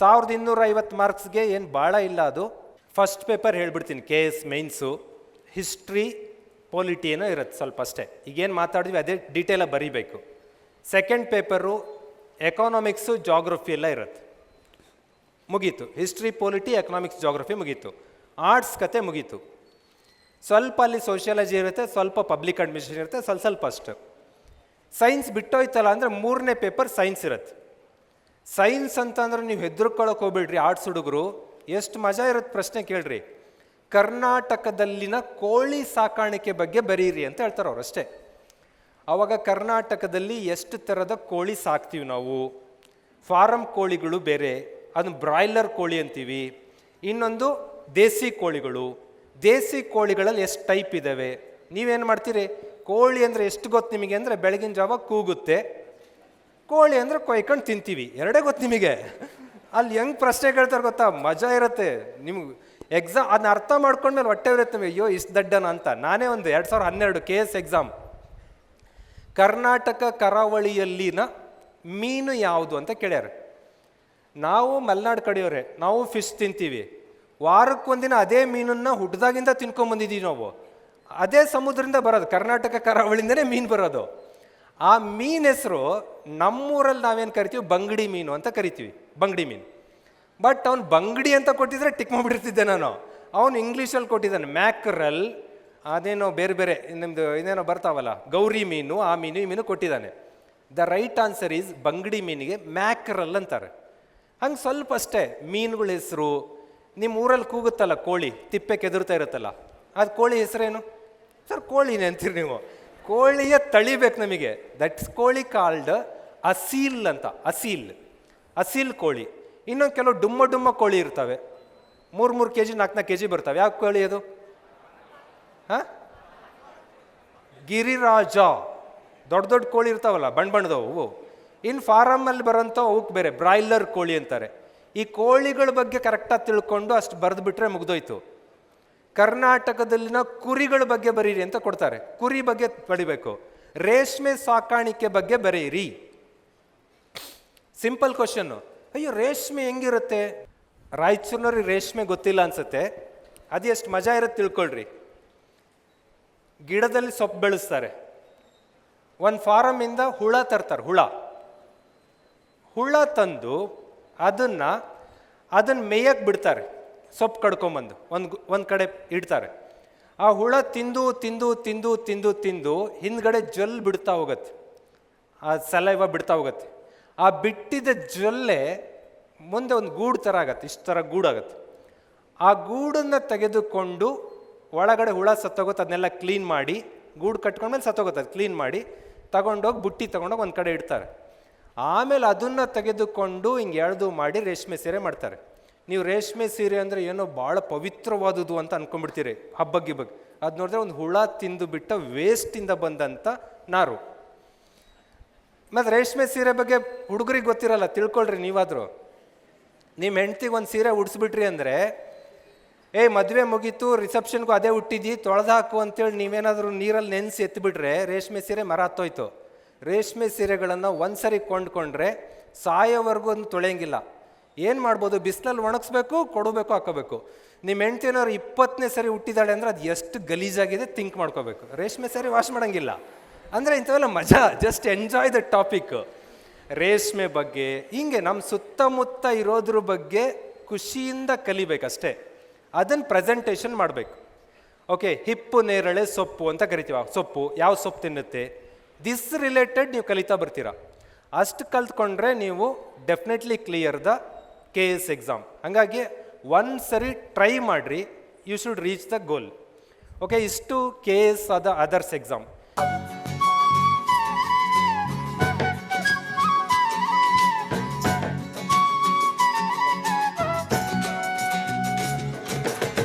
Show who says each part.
Speaker 1: ಸಾವಿರದ ಇನ್ನೂರ ಐವತ್ತು ಮಾರ್ಕ್ಸ್ಗೆ ಏನು ಭಾಳ ಇಲ್ಲ ಅದು. ಫಸ್ಟ್ ಪೇಪರ್ ಹೇಳ್ಬಿಡ್ತೀನಿ K S mains history polity ಏನೋ ಇರುತ್ತೆ ಸ್ವಲ್ಪ ಅಷ್ಟೇ ಈಗೇನು ಮಾತಾಡಿದ್ವಿ ಅದೇ ಡೀಟೇಲಾಗಿ ಬರೀಬೇಕು. ಸೆಕೆಂಡ್ ಪೇಪರು ಎಕಾನಾಮಿಕ್ಸು ಜಾಗ್ರಫಿ ಎಲ್ಲ ಇರುತ್ತೆ. ಮುಗೀತು. ಹಿಸ್ಟ್ರಿ ಪೊಲಿಟಿ ಎಕನಾಮಿಕ್ಸ್ ಜಾಗ್ರಫಿ ಮುಗೀತು. ಆರ್ಟ್ಸ್ ಕತೆ ಮುಗೀತು. ಸ್ವಲ್ಪ ಅಲ್ಲಿ ಸೋಷಿಯಾಲಜಿ ಇರುತ್ತೆ, ಸ್ವಲ್ಪ ಪಬ್ಲಿಕ್ ಅಡ್ಮಿನಿಸ್ಟ್ರೇಷನ್ ಇರುತ್ತೆ, ಸ್ವಲ್ಪ ಸ್ವಲ್ಪ ಅಷ್ಟು. ಸೈನ್ಸ್ ಬಿಟ್ಟೋಯ್ತಲ್ಲ ಅಂದರೆ ಮೂರನೇ ಪೇಪರ್ ಸೈನ್ಸ್ ಇರುತ್ತೆ. ಸೈನ್ಸ್ ಅಂತಂದ್ರೆ ನೀವು ಹೆದರ್ಕೊಳ್ಳೋಕೆ ಹೋಗ್ಬಿಡ್ರಿ ಆರ್ಟ್ಸ್ ಹುಡುಗರು. ಎಷ್ಟು ಮಜಾ ಇರುತ್ತೆ ಪ್ರಶ್ನೆ ಕೇಳ್ರಿ. ಕರ್ನಾಟಕದಲ್ಲಿನ ಕೋಳಿ ಸಾಕಾಣಿಕೆ ಬಗ್ಗೆ ಬರೀರಿ ಅಂತ ಹೇಳ್ತಾರೆ ಅವ್ರು ಅಷ್ಟೇ. ಅವಾಗ ಕರ್ನಾಟಕದಲ್ಲಿ ಎಷ್ಟು ಥರದ ಕೋಳಿ ಸಾಕ್ತೀವಿ ನಾವು? ಫಾರಂ ಕೋಳಿಗಳು ಬೇರೆ ಅದನ್ನು ಬ್ರಾಯ್ಲರ್ ಕೋಳಿ ಅಂತೀವಿ. ಇನ್ನೊಂದು ದೇಸಿ ಕೋಳಿಗಳು. ದೇಸಿ ಕೋಳಿಗಳಲ್ಲಿ ಎಷ್ಟು ಟೈಪ್ ಇದ್ದಾವೆ ನೀವೇನು ಮಾಡ್ತೀರಿ? ಕೋಳಿ ಅಂದರೆ ಎಷ್ಟು ಗೊತ್ತು ನಿಮಗೆ? ಅಂದರೆ ಬೆಳಗಿನ ಜಾವ ಕೂಗುತ್ತೆ. ಕೋಳಿ ಅಂದರೆ ಕೊಯ್ಕೊಂಡು ತಿಂತೀವಿ. ಎರಡೇ ಗೊತ್ತು ನಿಮಗೆ. ಅಲ್ಲಿ ಹೆಂಗೆ ಪ್ರಶ್ನೆ ಕೇಳ್ತಾರೆ ಗೊತ್ತಾ? ಮಜಾ ಇರುತ್ತೆ. ನಿಮ್ಗೆ ಎಕ್ಸಾಮ್ ಅದನ್ನ ಅರ್ಥ ಮಾಡ್ಕೊಂಡ್ಮೇಲೆ ಹೊಟ್ಟೆ ಇರುತ್ತೆ ಅಯ್ಯೋ, ಇಷ್ಟು ದಡ್ಡನ ಅಂತ. ನಾನೇ ಒಂದು ಎರಡು ಸಾವಿರದ ಹನ್ನೆರಡು ಕೆ ಎಸ್ ಎಕ್ಸಾಮ್ ಕರ್ನಾಟಕ ಕರಾವಳಿಯಲ್ಲಿನ ಮೀನು ಯಾವುದು ಅಂತ ಕೇಳ್ಯಾರ. ನಾವು ಮಲೆನಾಡು ಕಡೆಯವರೇ. ನಾವು ಫಿಶ್ ತಿಂತೀವಿ. ವಾರಕ್ಕೊಂದಿನ ಅದೇ ಮೀನನ್ನ ಹುಡ್ದಾಗಿಂದ ತಿನ್ಕೊಂಬಂದಿದ್ದೀವಿ ನಾವು. ಅದೇ ಸಮುದ್ರದಿಂದ ಬರೋದು. ಕರ್ನಾಟಕ ಕರಾವಳಿಯಿಂದನೇ ಮೀನು ಬರೋದು. ಆ ಮೀನ್ ಹೆಸರು ನಮ್ಮೂರಲ್ಲಿ ನಾವೇನು ಕರಿತೀವಿ? ಬಂಗಡಿ ಮೀನು ಅಂತ ಕರಿತೀವಿ. ಬಂಗಡಿ ಮೀನು. ಬಟ್ ಅವ್ನು ಬಂಗಡಿ ಅಂತ ಕೊಟ್ಟಿದ್ರೆ ಟಿಕ್ ಮಾಡಿಬಿಡ್ತಿದ್ದೆ ನಾನು. ಅವನು ಇಂಗ್ಲೀಷಲ್ಲಿ ಕೊಟ್ಟಿದ್ದಾನೆ. ಮ್ಯಾಕ್ರಲ್ ಅದೇನೋ ಬೇರೆ ಬೇರೆ ನಿಮ್ಮದು ಇದೇನೋ ಬರ್ತಾವಲ್ಲ, ಗೌರಿ ಮೀನು, ಆ ಮೀನು, ಈ ಮೀನು ಕೊಟ್ಟಿದ್ದಾನೆ. ದ ರೈಟ್ ಆನ್ಸರ್ ಈಸ್ ಬಂಗಡಿ ಮೀನಿಗೆ ಮ್ಯಾಕ್ರಲ್ ಅಂತಾರೆ. ಹಂಗೆ ಸ್ವಲ್ಪ ಅಷ್ಟೇ, ಮೀನುಗಳ ಹೆಸರು ನಿಮ್ಮ ಊರಲ್ಲಿ ಕೂಗುತ್ತಲ್ಲ ಕೋಳಿ ತಿಪ್ಪೆ ಕೆದರ್ತಾ ಇರುತ್ತಲ್ಲ, ಅದು ಕೋಳಿ ಹೆಸರೇನು? ಸರ್, ಕೋಳಿನೇ ಅಂತೀರಿ ನೀವು. ಕೋಳಿಯ ತಳಿಬೇಕು ನಮಗೆ. ದಟ್ಸ್ ಕೋಳಿ ಕಾಲ್ಡ್ ಅಸೀಲ್ ಅಂತ, ಅಸೀಲ್. ಅಸೀಲ್ ಕೋಳಿ. ಇನ್ನೊಂದು ಕೆಲವು ಡುಮ್ಮ ಡುಮ್ಮ ಕೋಳಿ ಇರ್ತವೆ. ಮೂರು ಮೂರು ಕೆ ಜಿ ನಾಲ್ಕು ನಾಲ್ಕು ಕೆ ಜಿ ಬರ್ತವೆ. ಯಾವ ಕೋಳಿ ಅದು? ಹಾಂ? ಗಿರಿರಾಜ. ದೊಡ್ಡ ದೊಡ್ಡ ಕೋಳಿ ಇರ್ತಾವಲ್ಲ ಬಣ್ಣ ಬಣ್ಣದವು ಹೂವು ಇನ್ನು ಫಾರಮಲ್ಲಿ ಬರೋಂಥ ಅವಕ್ಕೆ ಬೇರೆ, ಬ್ರಾಯ್ಲರ್ ಕೋಳಿ ಅಂತಾರೆ. ಈ ಕೋಳಿಗಳ ಬಗ್ಗೆ ಕರೆಕ್ಟಾಗಿ ತಿಳ್ಕೊಂಡು ಅಷ್ಟು ಬರೆದು ಬಿಟ್ಟರೆ ಮುಗ್ದೋಯ್ತು. ಕರ್ನಾಟಕದಲ್ಲಿನ ಕುರಿಗಳ ಬಗ್ಗೆ ಬರೀರಿ ಅಂತ ಕೊಡ್ತಾರೆ. ಕುರಿ ಬಗ್ಗೆ ಬಡಿಬೇಕು ರೇಷ್ಮೆ ಸಾಕಾಣಿಕೆ ಬಗ್ಗೆ ಬರೀರಿ. ಸಿಂಪಲ್ ಕ್ವಶನ್ನು ಅಯ್ಯೋ, ರೇಷ್ಮೆ ಹೆಂಗಿರುತ್ತೆ? ರಾಯಚೂರಿನವ್ರಿಗೆ ರೇಷ್ಮೆ ಗೊತ್ತಿಲ್ಲ ಅನ್ಸುತ್ತೆ. ಅದು ಎಷ್ಟು ಮಜಾ ಇರುತ್ತೆ ತಿಳ್ಕೊಳ್ರಿ. ಗಿಡದಲ್ಲಿ ಸೊಪ್ಪು ಬೆಳೆಸ್ತಾರೆ. ಒಂದು ಫಾರಮಿಂದ ಹುಳ ತರ್ತಾರೆ, ಹುಳ. ಹುಳ ತಂದು ಅದನ್ನ ಅದನ್ನ ಮೇಯಕ್ಕೆ ಬಿಡ್ತಾರೆ. ಸೊಪ್ಪು ಕಡ್ಕೊಂಬಂದು, ಒಂದು ಒಂದು ಕಡೆ ಇಡ್ತಾರೆ. ಆ ಹುಳ ತಿಂದು ತಿಂದು ತಿಂದು ತಿಂದು ತಿಂದು ಹಿಂದ್ಗಡೆ ಜೊಲ್ ಬಿಡ್ತಾ ಹೋಗತ್ತೆ. ಆ ಸಲೈವ ಬಿಡ್ತಾ ಹೋಗತ್ತೆ. ಆ ಬಿಟ್ಟಿದ್ದ ಜೊಲ್ಲೆ ಮುಂದೆ ಒಂದು ಗೂಡು ಥರ ಆಗತ್ತೆ, ಇಷ್ಟು ಥರ ಗೂಡಾಗತ್ತೆ ಆ ಗೂಡನ್ನು ತೆಗೆದುಕೊಂಡು ಒಳಗಡೆ ಹುಳ ಸತ್ತೋಗುತ್ತೆ, ಅದನ್ನೆಲ್ಲ ಕ್ಲೀನ್ ಮಾಡಿ, ಗೂಡು ಕಟ್ಕೊಂಡ್ಮೇಲೆ ಸತ್ತೋಗುತ್ತೆ, ಅದು ಕ್ಲೀನ್ ಮಾಡಿ ತಗೊಂಡೋಗಿ ಬುಟ್ಟಿ ತಗೊಂಡೋಗಿ ಒಂದು ಕಡೆ ಇಡ್ತಾರೆ. ಆಮೇಲೆ ಅದನ್ನು ತೆಗೆದುಕೊಂಡು ಹಿಂಗೆ ಎಳೆದು ಮಾಡಿ ರೇಷ್ಮೆ ಸೀರೆ ಮಾಡ್ತಾರೆ. ನೀವು ರೇಷ್ಮೆ ಸೀರೆ ಅಂದರೆ ಏನೋ ಭಾಳ ಪವಿತ್ರವಾದುದು ಅಂತ ಅನ್ಕೊಂಡ್ಬಿಡ್ತೀರಿ ಹಬ್ಬ ಬಗ್ಗೆ ಅದು ನೋಡಿದ್ರೆ ಒಂದು ಹುಳ ತಿಂದು ಬಿಟ್ಟ ವೇಸ್ಟಿಂದ ಬಂದಂಥ ನಾರು. ಮತ್ತು ರೇಷ್ಮೆ ಸೀರೆ ಬಗ್ಗೆ ಹುಡುಗರಿಗೆ ಗೊತ್ತಿರಲ್ಲ, ತಿಳ್ಕೊಳ್ರಿ ನೀವಾದರೂ. ನಿಮ್ಮ ಹೆಂಡ್ತಿಗೆ ಒಂದು ಸೀರೆ ಉಡಿಸ್ಬಿಟ್ರಿ ಅಂದರೆ, ಏ, ಮದುವೆ ಮುಗೀತು ರಿಸೆಪ್ಷನ್ಗೂ ಅದೇ ಹುಟ್ಟಿದ್ದಿ ತೊಳೆದು ಹಾಕು ಅಂತೇಳಿ ನೀವೇನಾದರೂ ನೀರಲ್ಲಿ ನೆನೆಸಿ ಎತ್ತಿಬಿಟ್ರೆ ರೇಷ್ಮೆ ಸೀರೆ ಮರ ಹತ್ತೋಯ್ತು. ರೇಷ್ಮೆ ಸೀರೆಗಳನ್ನು ಒಂದು ಸರಿ ಕೊಂಡ್ಕೊಂಡ್ರೆ ಸಾಯೋವರೆಗೂ ಒಂದು ತೊಳೆಯಂಗಿಲ್ಲ. ಏನು ಮಾಡ್ಬೋದು? ಬಿಸಿಲಲ್ಲಿ ಒಣಗಿಸ್ಬೇಕು, ಕೊಡಬೇಕು ಹಾಕೋಬೇಕು ನಿಮ್ಮ ಹೆಂಡ್ತಿನವ್ರು ಇಪ್ಪತ್ತನೇ ಸರಿ ಹುಟ್ಟಿದಾಳೆ ಅಂದರೆ ಅದು ಎಷ್ಟು ಗಲೀಜಾಗಿದೆ ಥಿಂಕ್ ಮಾಡ್ಕೋಬೇಕು. ರೇಷ್ಮೆ ಸರಿ ವಾಶ್ ಮಾಡೋಂಗಿಲ್ಲ. ಅಂದರೆ ಇಂಥವೆಲ್ಲ ಮಜಾ ಜಸ್ಟ್ ಎಂಜಾಯ್ ದ ಟಾಪಿಕ್ ರೇಷ್ಮೆ ಬಗ್ಗೆ, ಹಿಂಗೆ ನಮ್ಮ ಸುತ್ತಮುತ್ತ ಇರೋದ್ರ ಬಗ್ಗೆ ಖುಷಿಯಿಂದ ಕಲಿಬೇಕಷ್ಟೇ. ಅದನ್ನು ಪ್ರೆಸೆಂಟೇಷನ್ ಮಾಡಬೇಕು. ಓಕೆ ಹಿಪ್ಪು, ನೇರಳೆ, ಸೊಪ್ಪು ಅಂತ ಕರಿತೀವಿ. ಸೊಪ್ಪು, ಯಾವ ಸೊಪ್ಪು ತಿನ್ನುತ್ತೆ? ದಿಸ್ ರಿಲೇಟೆಡ್ ನೀವು ಕಲಿತಾ ಬರ್ತೀರಾ. ಅಷ್ಟು ಕಲ್ತ್ಕೊಂಡ್ರೆ ನೀವು definitely clear the K S exam ಹಾಗಾಗಿ ಒಂದು ಸರಿ ಟ್ರೈ ಮಾಡಿರಿ you should reach the goal okay ಇಷ್ಟು ಕೆ ಎಸ್ ಅದ ಅದರ್ಸ್ ಎಕ್ಸಾಮ್